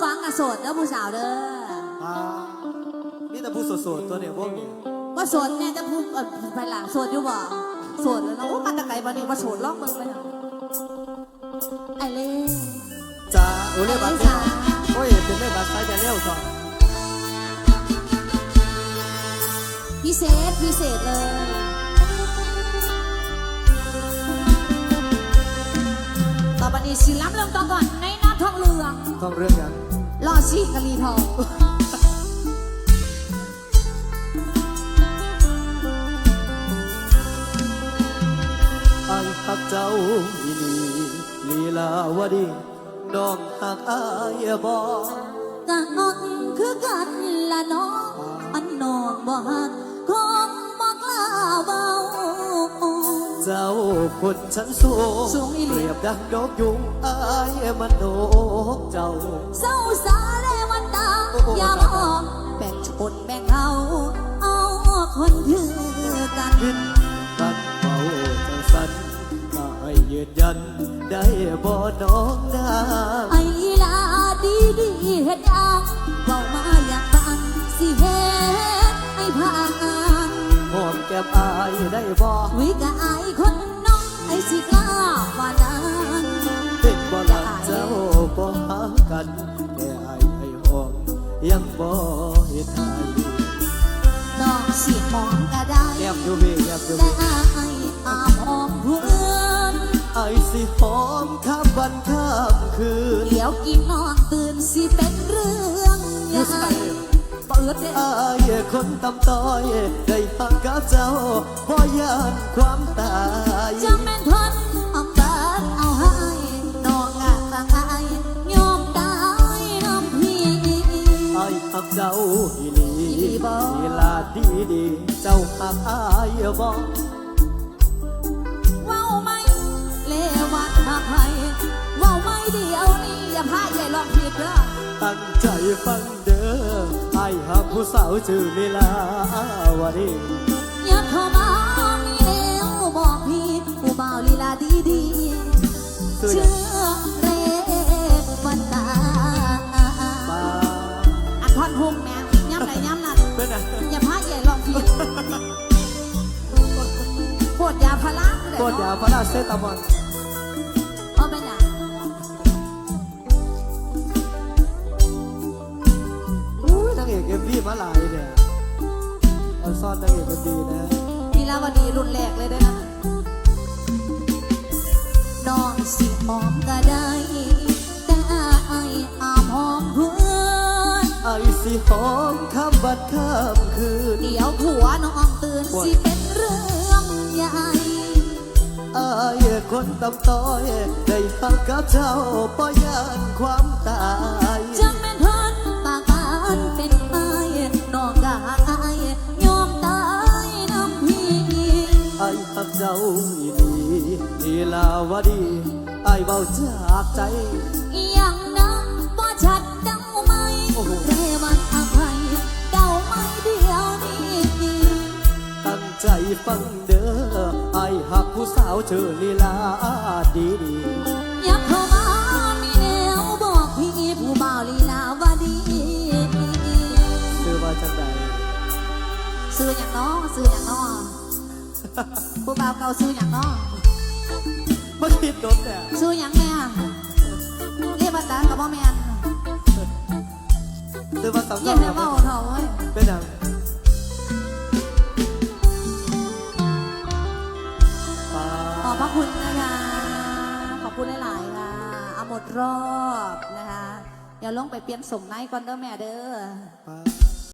กวางกับโสดเด้อผู้สาวเด้ออ่านี่แต่ผู้สดๆตัวเนี่ยพวกเนี่ยว่าโสดแน่จะพูดเอ่อภายหลังโสดอยู่บ่โสดแล้วเนาะโอ้มาแตะไกลบันนี้ว่าโสดลองเบิ่งไปเถอะไอเล่ จ้าโอ้เรียกบัตรเนี่ยโอ้ยเป็นเรื่องบัตรไซส์จะเร็วก่อนพิเศษพิเศษเลย ต่อไปนี้สิล้ำเรื่องต่อก่อนในหน้าท้องเรือง ต้องเรื่องกัน รอชีกะลีทองไอ้ฮักเจ้าอีนีลีลาวดีน้องหักอายบ่กะนอนคือกันละน้องอันนองบ่ฮัก เจ้าคนชั้นสูงสูงอีหลี เปรียบดังนกยุงอายมันโนกเจ้า เศร้าสาเลวันตาอย่ามองแบ่งชนแบ่งเอาเอาคนถือกันขึ้นบันเบาจังสันได้ยืนยัน ได้บ่น้องนาไอ้ลาดีดีเฮ็ดอัง แก้มอายได้บ่วิกะอายคนน้องไอ้สิกล้าว่านั้นเป็นบ่ลังเจ้าบ่หากันแค่อายให้หอมยังบ่เห็นไทยน้องสิมองก็ได้แก้มอยู่พี่แก้มอยู่แต่พี่อายอามหอมเพื่อนไอสิหอมข้ามวันข้ามคืนเดี๋ยวกินนอนตื่นสิเป็นเรื่องใหญ่บ่เอิดอายคนตำต้อยได้หักกับเจ้าพราะยานความตายจะแม่นทนอาเบิดเอาให้น้องงานต่างอายยอมตายน้องพี่ไอหักเจ้าอีหลีอีหลีบ่ลีลาดีดีเจ้าหักอายบ่ว้าไม่เลวัดหักให้ว้าไม่เดียวนี้อย่าพาใหญ่ลองผิดเด้อตั้งใจฟังเด้อ ไอหักผู้สาวชื่อลีลาวดีอย่าเข้ามามีแนวบอกพี่ผู้บ่าวลีลาดีดีชื่อเชื่อเรวันตามาอันท่อนฮุกแม่ย้ำไหนย้ำนั่นเป็นไงอย่าพาใหญ่ลองผิดโคตรยาพาราเลยกดยาเนาะพระราชเซตามอน เอาซ่อนนางเอกมันดีนะลีลาวดีรุ่นแรกเลยเด้วยนะน้องสิหอมก็ได้ แต่ไอายอามหอมเพื่อนไอสิหอมข้ามบัดข้ามคืนเดี๋ยวผัวน้องตื่นสิเป็นเรื่องใหญ่อายคนตำต้อยได้หักกับเจ้าปอยา ไอหักเจ้าอีหลีลีลาวดีไอเบาจากใจ อีหยังนะบ่ชัดเดาไหมโอ้โห เรวันอภัยเดาไม่เดียวนี้ตั้งใจฟังเด้อไอหักผู้สาวเจอลีลาดีดีอยากเข้ามามีแนวบอกพี่ผู้บ่าวลีลาวดีซื้อมาจากไหนซื้ออย่างน้อซื้ออย่างน้อ ผู้บ่าวเก่าซื้ออย่างน้อมาคิดโดนเนี่ยซื้ออย่างแม่เรียกบัตรกับพ่อแม่นซื้อมาสองเยี่เจ้ายมแม่เบาเถอะเว้ยเป็นหยังปาขอบพระคุณนะคะขอบคุณหลายๆค่ะเอาหมดรอบนะคะเดี๋ยวลงไปเปลี่ยนสมในก่อนเด้อแม่เด้อปา